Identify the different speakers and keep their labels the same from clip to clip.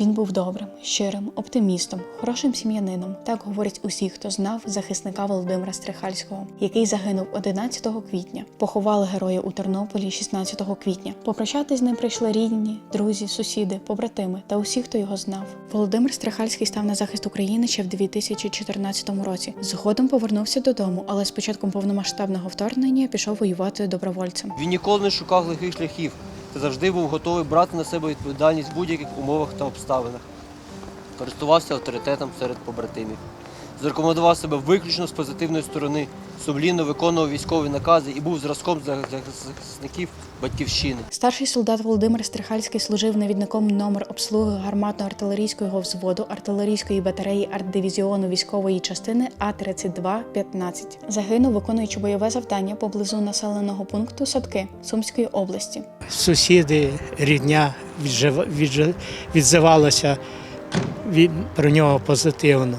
Speaker 1: Він був добрим, щирим, оптимістом, хорошим сім'янином. Так говорять усі, хто знав захисника Володимира Стрихальського, який загинув 11 квітня. Поховали героя у Тернополі 16 квітня. Попрощатись з ним прийшли рідні, друзі, сусіди, побратими та усі, хто його знав. Володимир Стрихальський став на захист України ще в 2014 році. Згодом повернувся додому, але з початком повномасштабного вторгнення пішов воювати добровольцем.
Speaker 2: Він ніколи не шукав легких шляхів та завжди був готовий брати на себе відповідальність в будь-яких умовах та обставинах. Користувався авторитетом серед побратимів. Зарекомендував себе виключно з позитивної сторони, сумлінно виконував військові накази і був зразком захисників батьківщини.
Speaker 1: Старший солдат Володимир Стрихальський служив навідником номер обслуги гарматно-артилерійського взводу артилерійської батареї артдивізіону військової частини А-32-15. Загинув, виконуючи бойове завдання поблизу населеного пункту Садки Сумської області.
Speaker 3: сусіди, рідня відзивалося від, про нього позитивно.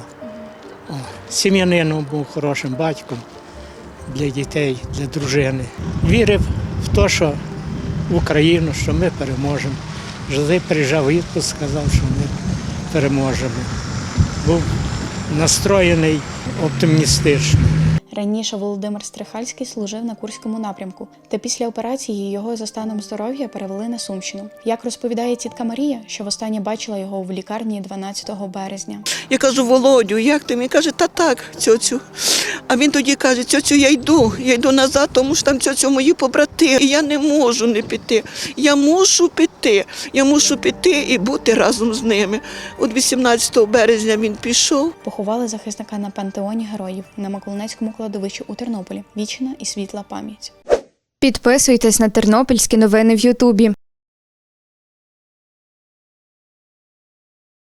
Speaker 3: Сім'янином був хорошим батьком для дітей, для дружини. Вірив в те, що в Україну, що ми переможемо. Завжди приїжджав у відпуск, сказав, що ми переможемо. Був настроєний оптимістично.
Speaker 1: Раніше Володимир Стрихальський служив на Курському напрямку, та після операції його за станом здоров'я перевели на Сумщину. Як розповідає тітка Марія, що востаннє бачила його в лікарні 12 березня.
Speaker 4: Я кажу, Володю, як ти? Він каже, та так, цьоцю. А він тоді каже, цьоцю, я йду, я йду назад, тому що там цьоцю мої побрати. І я не можу не піти. Я мушу піти. Я мушу піти і бути разом з ними. От 18 березня він пішов.
Speaker 1: Поховали захисника на пантеоні героїв на Миколинецькому кладовищі у Тернополі. Вічна і світла пам'ять.
Speaker 5: Підписуйтесь на тернопільські новини в Ютубі.